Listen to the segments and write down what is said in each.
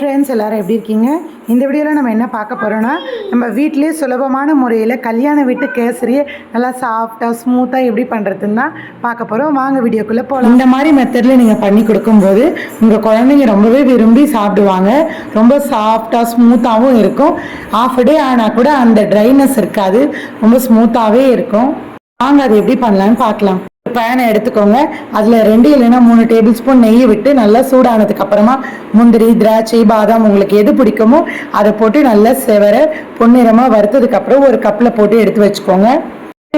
Friends எல்லோரும் எப்படி இருக்கீங்க? இந்த வீடியோவில் நம்ம என்ன பார்க்க போகிறோன்னா நம்ம வீட்டிலேயே சுலபமான முறையில் கல்யாண வீட்டு கேசரியை நல்லா சாஃப்டாக ஸ்மூத்தாக எப்படி பண்ணுறதுன்னு தான் பார்க்க போகிறோம் வாங்க வீடியோக்குள்ளே போகலாம் இந்த மாதிரி மெத்தடில் நீங்கள் பண்ணி கொடுக்கும்போது உங்கள் குழந்தைங்க ரொம்பவே விரும்பி சாப்பிடுவாங்க. ரொம்ப சாஃப்டாக ஸ்மூத்தாகவும் இருக்கும். ஆஃப் டே ஆனால் கூட அந்த ட்ரைனஸ் இருக்காது. ரொம்ப ஸ்மூத்தாகவே இருக்கும். வாங்க அது எப்படி பண்ணலான்னு பார்க்கலாம். பேனை எடுத்துக்கோங்க. அதில் ரெண்டு இல்லைன்னா மூணு டேபிள் ஸ்பூன் நெய் விட்டு நல்லா சூடானதுக்கு அப்புறமா முந்திரி திராட்சை பாதாம் உங்களுக்கு எது பிடிக்குமோ அதை போட்டு நல்லா செவர பொன்னிறமாக வறுத்ததுக்கு அப்புறம் ஒரு கப்பில் போட்டு எடுத்து வச்சுக்கோங்க.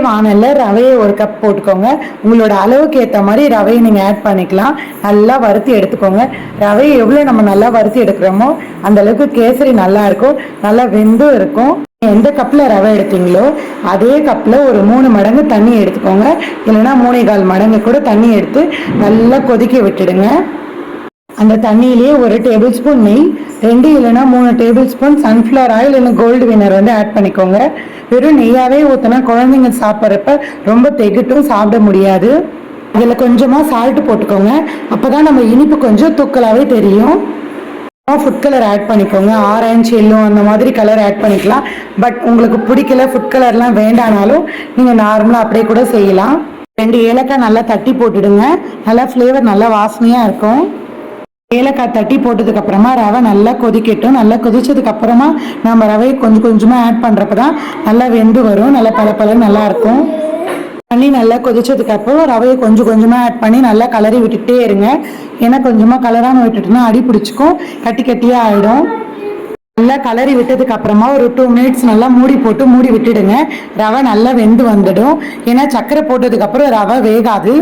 வானல்ல ரவையை ஒரு கப் போட்டுக்கோங்க. உங்களோட அளவுக்கு ஏற்ற மாதிரி ரவையை நீங்கள் ஆட் பண்ணிக்கலாம். நல்லா வறுத்தி எடுத்துக்கோங்க. ரவையை எவ்வளோ நம்ம நல்லா வறுத்தி எடுக்கிறோமோ அந்த அளவுக்கு கேசரி நல்லா இருக்கும். நல்லா வெந்தும் இருக்கும். எந்த கப்பில் ரவை எடுத்தீங்களோ அதே கப்பில் ஒரு மூணு மடங்கு தண்ணி எடுத்துக்கோங்க. இல்லைன்னா மூணே கால் மடங்கு கூட தண்ணி எடுத்து நல்லா கொதிக்க விட்டுடுங்க. அந்த தண்ணியிலேயே ஒரு டேபிள் ஸ்பூன் நெய் ரெண்டு இல்லைன்னா மூணு டேபிள் ஸ்பூன் சன்ஃப்ளவர் ஆயில் இல்லை கோல்டு வினர் வந்து ஆட் பண்ணிக்கோங்க. வெறும் நெய்யாவே ஊற்றினா குழந்தைங்க சாப்பிட்றப்ப ரொம்ப தெகிட்டும் சாப்பிட முடியாது. இதில் கொஞ்சமாக சால்ட்டு போட்டுக்கோங்க. அப்போ தான் நம்ம இனிப்பு கொஞ்சம் தூக்கலாகவே தெரியும். ஃபுட் கலர் ஆட் பண்ணிக்கோங்க. ஆரஞ்சு எல்லோ அந்த மாதிரி கலர் ஆட் பண்ணிக்கலாம். பட் உங்களுக்கு பிடிக்கல ஃபுட் கலர்லாம் வேண்டானாலும் நீங்கள் நார்மலாக அப்படியே கூட செய்யலாம். ரெண்டு ஏலக்காய் நல்லா தட்டி போட்டுடுங்க. நல்லா ஃப்ளேவர் நல்லா வாசனையாக இருக்கும். ஏலக்காய் தட்டி போட்டதுக்கப்புறமா ரவை நல்லா கொதிக்கட்டும். நல்லா கொதிச்சதுக்கப்புறமா நம்ம ரவையை கொஞ்சம் கொஞ்சமாக ஆட் பண்ணுறப்ப தான் நல்லா வெந்து வரும். நல்லா பல பல நல்லாயிருக்கும் இருக்கும். தண்ணி நல்லா கொதிச்சதுக்கு அப்புறம் ரவையை கொஞ்சம் கொஞ்சமாக ஆட் பண்ணி நல்லா கலரி விட்டுட்டே இருங்க. ஏன்னா கொஞ்சமாக கலராமல் விட்டுட்டுனா அடி பிடிச்சிக்கும் கட்டி கட்டியாக ஆகிடும் நல்லா கலரி விட்டதுக்கு அப்புறமா ஒரு டூ மினிட்ஸ் நல்லா மூடி போட்டு மூடி விட்டுடுங்க. ரவை நல்லா வெந்து வந்துடும். ஏன்னா சர்க்கரை போட்டதுக்கு அப்புறம் ரவை வேகாது.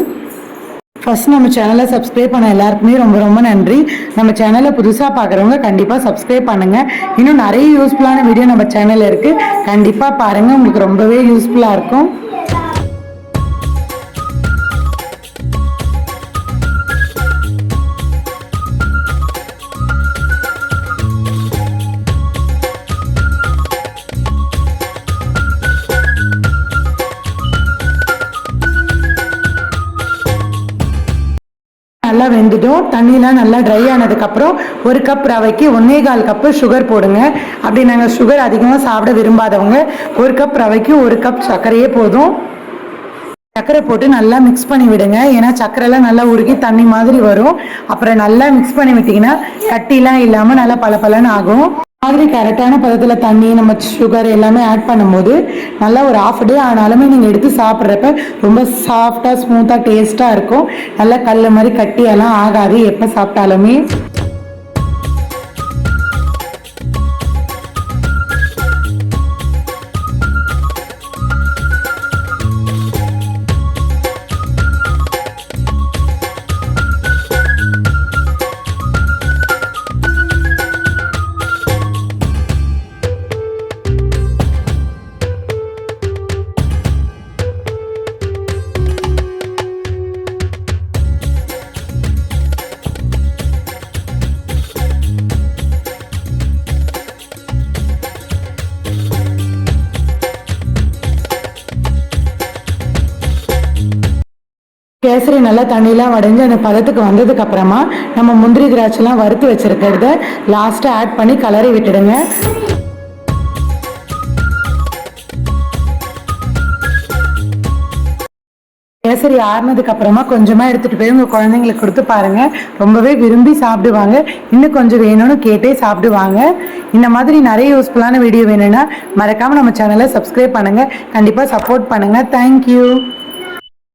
ஃபர்ஸ்ட் நம்ம சேனலை சப்ஸ்கிரைப் பண்ண எல்லாருக்குமே ரொம்ப ரொம்ப நன்றி. நம்ம சேனலை புதுசாக பார்க்குறவங்க கண்டிப்பாக சப்ஸ்கிரைப் பண்ணுங்கள் இன்னும் நிறைய யூஸ்ஃபுல்லான வீடியோ நம்ம சேனலில் இருக்குது கண்டிப்பாக பாருங்கள் உங்களுக்கு ரொம்பவே யூஸ்ஃபுல்லாக இருக்கும். நல்லா வெந்துடும். தண்ணிலாம் நல்லா ட்ரை ஆனதுக்கப்புறம் ஒரு கப் ரவைக்கு ஒன்றே கால் கப்பு சுகர் போடுங்க. அப்படி நாங்கள் சுகர் அதிகமாக சாப்பிட விரும்பாதவங்க ஒரு கப் ரவைக்கு ஒரு கப் சர்க்கரையே போதும். சர்க்கரை போட்டு நல்லா மிக்ஸ் பண்ணி விடுங்க. ஏன்னா சர்க்கரைலாம் நல்லா உருகி தண்ணி மாதிரி வரும். அப்புறம் நல்லா மிக்ஸ் பண்ணி விட்டிங்கன்னா கட்டிலாம் இல்லாமல் நல்லா பல ஆகும். மாதிரி கரெக்டான பதத்தில் தண்ணி நம்ம சுகர் எல்லாமே ஆட் பண்ணும்போது நல்லா ஒரு ஆஃப் டே ஆனாலுமே நீங்கள் எடுத்து சாப்பிட்றப்ப ரொம்ப சாஃப்டாக ஸ்மூத்தாக டேஸ்ட்டாக இருக்கும். நல்லா கல் மாதிரி கட்டியெல்லாம் ஆகாது எப்போ சாப்பிட்டாலுமே. கேசரி நல்லா தண்ணிலாம் வடைஞ்சு அந்த பதத்துக்கு வந்ததுக்கு அப்புறமா நம்ம முந்திரி திராட்சைலாம் வறுத்து வச்சிருக்கிறத லாஸ்ட்டாக ஆட் பண்ணி கலரி விட்டுடுங்க. கேசரி ஆறுனதுக்கு அப்புறமா கொஞ்சமா எடுத்துட்டு போய் உங்க குழந்தைங்களுக்கு கொடுத்து பாருங்க. ரொம்பவே விரும்பி சாப்பிடுவாங்க. இன்னும் கொஞ்சம் வேணும்னு கேட்டே சாப்பிடுவாங்க. இந்த மாதிரி நிறைய யூஸ்ஃபுல்லான வீடியோ வேணும்னா மறக்காம நம்ம சேனலை சப்ஸ்கிரைப் பண்ணுங்க. கண்டிப்பா சப்போர்ட் பண்ணுங்க. தேங்க்யூ